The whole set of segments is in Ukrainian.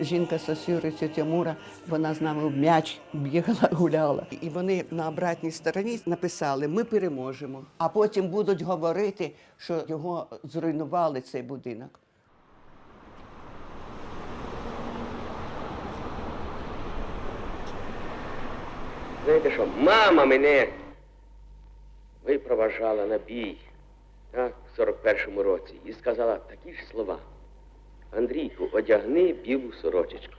жінка Сосюри, тетя Мура, вона з нами в м'яч бігала, гуляла. І вони на обратній стороні написали Ми переможемо. А потім будуть говорити, що його зруйнували цей будинок. Знаєте що, мама мене випроважала на бій так, в 41-му році і сказала такі ж слова. Андрійку, одягни білу сорочечку.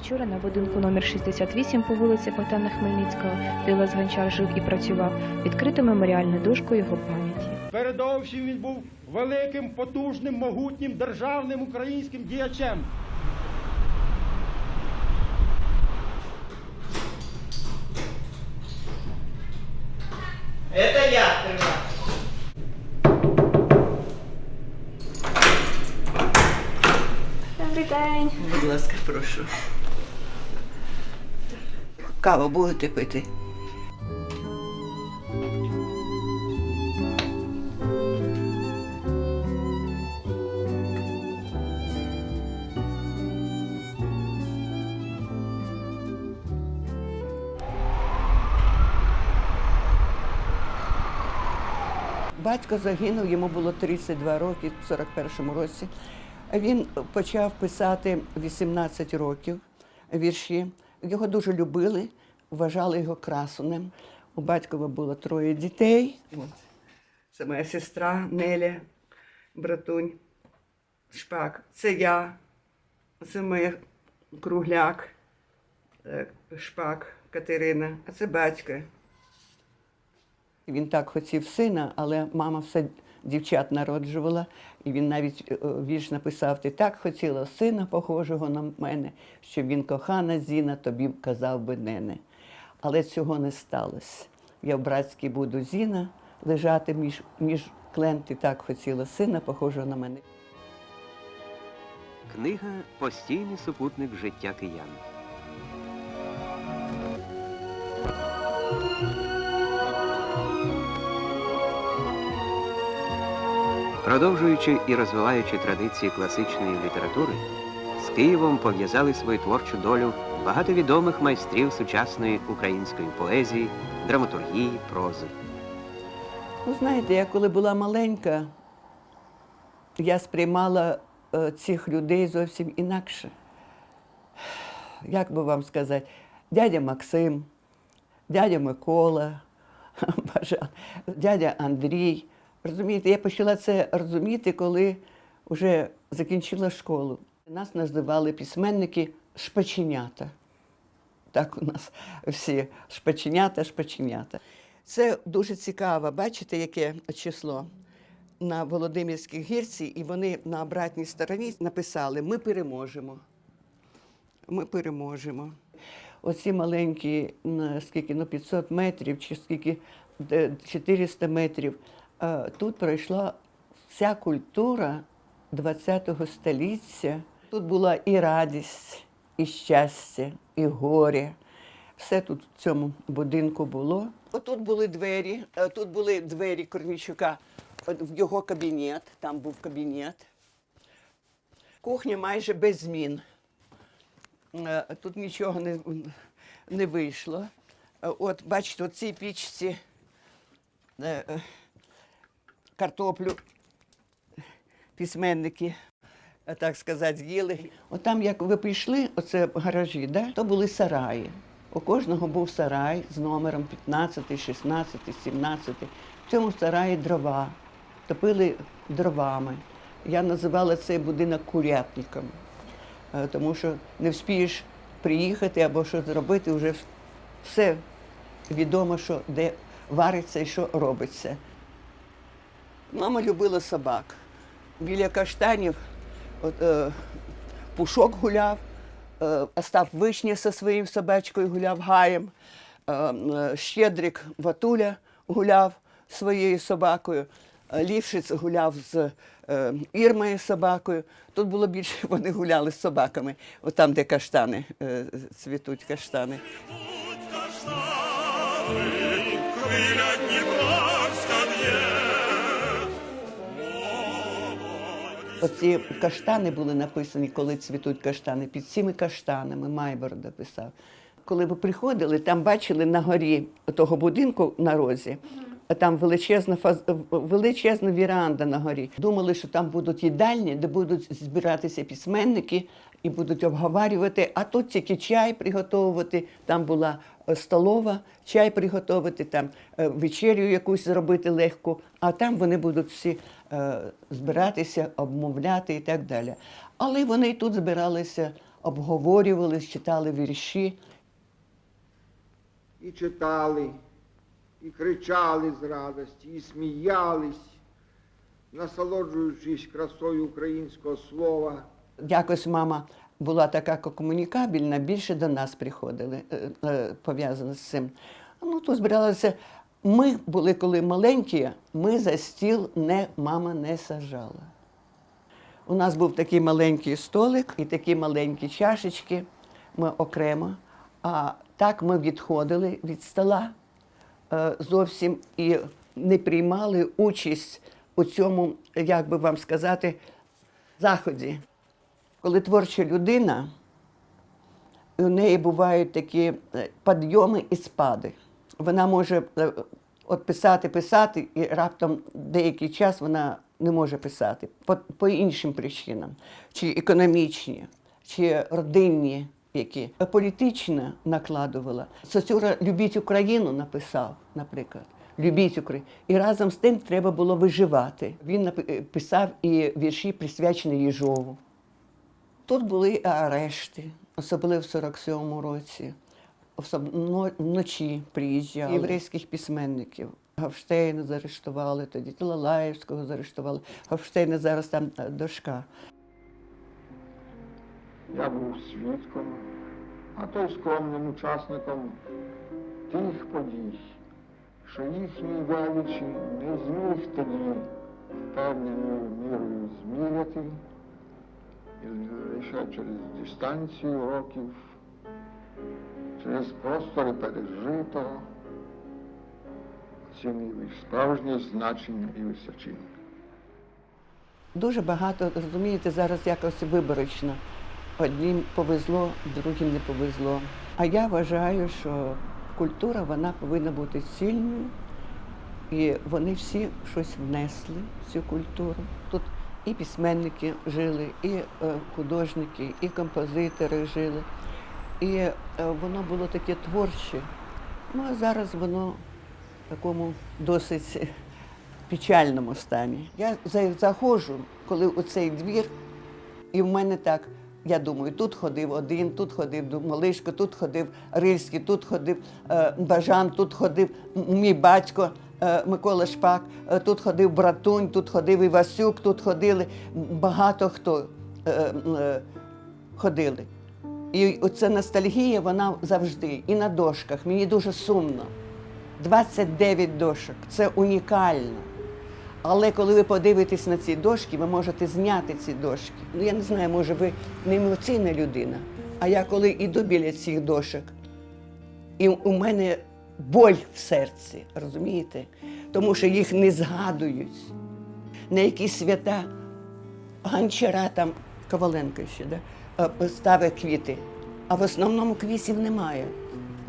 Вчора на будинку номер 68 по вулиці Богдана Хмельницького, де Лес Гончар жив і працював, відкрито меморіальну дошку його пам'яті. Передовсім він був великим, потужним, могутнім державним українським діячем. Це я прошу. Каву будете пити? Батько загинув, йому було 32 роки в 41-му році. Він почав писати 18 років вірші. Його дуже любили, вважали його красунем. У батькова було троє дітей. Це моя сестра Неля, братунь, Шпак. Це я, це моя кругляк, е, Шпак Катерина, а це батько. Він так хотів сина, але мама все дівчат народжувала, і він навіть е, вірш написав: Ти так хотіла сина, похожого на мене, що він кохана Зіна, тобі казав би нене. Але цього не сталося. Я в братській буду Зіна лежати між, між клен, ти так хотіла сина, похожого на мене. Книга постійний супутник життя киян. Продовжуючи і розвиваючи традиції класичної літератури, з Києвом пов'язали свою творчу долю багато відомих майстрів сучасної української поезії, драматургії, прози. Ну, знаєте, я коли була маленька, я сприймала е, цих людей зовсім інакше. Як би вам сказати, дядя Максим, дядя Микола, дядя Андрій. Розумієте, я почала це розуміти, коли вже закінчила школу. Нас називали письменники шпаченята. Так у нас всі шпаченята, шпаченята. Це дуже цікаво. Бачите, яке число на Володимирській гірці, і вони на обратній стороні написали Ми переможемо. Ми переможемо. Оці маленькі, скільки, ну 500 метрів, чи скільки 400 метрів. Е, Тут пройшла вся культура ХХ століття. Тут була і радість, і щастя, і горе. Все тут в цьому будинку було. Отут були двері, е, тут були двері Корнічука в його кабінет, там був кабінет. Кухня майже без змін. Е, Тут нічого не, не вийшло. От, бачите, у цій пічці картоплю письменники, е, так сказати, з'їли. От там, як ви прийшли, оце гаражі, да? то були сараї. У кожного був сарай з номером 15, 16, 17. В цьому сараї дрова. Топили дровами. Я називала цей будинок курятником, е, тому що не вспієш приїхати або щось зробити, вже все відомо, що де вариться і що робиться. Мама любила собак. Біля каштанів от, е, пушок гуляв, е, Остап Вишня зі своїм собачкою гуляв гаєм, е, е, Щедрик Ватуля гуляв своєю собакою, е, Лівшиць гуляв з е, Ірмою собакою. Тут було більше, вони гуляли з собаками, от там, де каштани е, цвітуть каштани. Оці каштани були написані, коли цвітуть каштани. Під цими каштанами Майборда писав. Коли ви приходили, там бачили на горі того будинку на розі, а там величезна фаз... величезна віранда на горі. Думали, що там будуть їдальні, де будуть збиратися письменники і будуть обговорювати, а тут тільки чай приготовувати. Там була е, столова, чай приготувати, там е, вечерю якусь зробити легку, а там вони будуть всі е, збиратися, обмовляти і так далі. Але вони і тут збиралися, обговорювали, читали вірші. і читали, і кричали з радості, і сміялись, насолоджуючись красою українського слова. Якось мама була така комунікабельна, більше до нас приходили, е, е, пов'язано з цим. Ну, тут збиралися. Ми були коли маленькі, ми за стіл не, мама не сажала. У нас був такий маленький столик і такі маленькі чашечки, ми окремо. А так ми відходили від стола е, зовсім і не приймали участь у цьому, як би вам сказати, заході. Коли творча людина, у неї бувають такі е, підйоми і спади. Вона може е, от писати, писати, і раптом деякий час вона не може писати по, по іншим причинам, чи економічні, чи родинні які. Політична накладувала. Сосюра Любіть Україну написав, наприклад. Любіть Україну. І разом з тим треба було виживати. Він напи- е, писав і вірші, присвячені Їжову. Тут були арешти, особливо в 47-му році. Особ... Вночі приїжджали єврейських письменників. Гавштейна заарештували тоді, Лалаєвського заарештували. Гавштейна зараз там е, дошка. Я був свідком, а то й скромним учасником тих подій, що їхній величі не зміг тоді певною мірою зміряти, лише через дистанцію років, через простори пережитого, оцінив їх справжнє значення і височиння. Дуже багато, розумієте, зараз якось виборочно. Одним повезло, другим не повезло. А я вважаю, що культура вона повинна бути сильною, і вони всі щось внесли в цю культуру. Тут і письменники жили, і е, художники, і композитори жили. І е, воно було таке творче. Ну а зараз воно в такому досить печальному стані. Я заходжу, коли у цей двір, і в мене так, я думаю, тут ходив один, тут ходив Малишко, тут ходив Рильський, тут ходив е, Бажан, тут ходив мій батько Микола Шпак, е, тут ходив Братунь, тут ходив Івасюк, тут ходили багато хто е, е, ходили. І оця ностальгія, вона завжди, і на дошках. Мені дуже сумно. 29 дошок це унікально. Але коли ви подивитесь на ці дошки, ви можете зняти ці дошки. Ну, я не знаю, може, ви не емоційна людина. А я коли йду біля цих дошок, і у мене боль в серці, розумієте? Тому що їх не згадують. На які свята Гончара там Коваленко ще да, е, ставить квіти. А в основному квітів немає.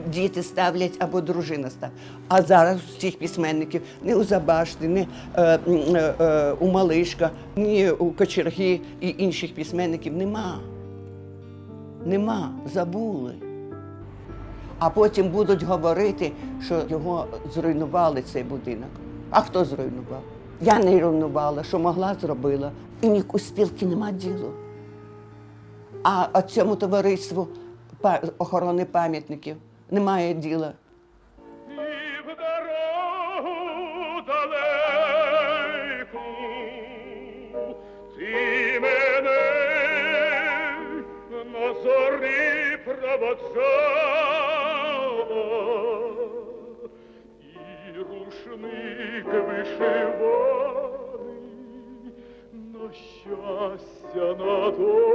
Діти ставлять або дружина ставить. А зараз у цих письменників ні у Забашти, ні е, е, е, у Малишка, ні у Кочерги і інших письменників нема. Нема, забули. А потім будуть говорити, що його зруйнували цей будинок. А хто зруйнував? Я не руйнувала, що могла, зробила. І ні у спілки нема ділу. А, цьому товариству охорони пам'ятників немає діла. І в щастя на долю.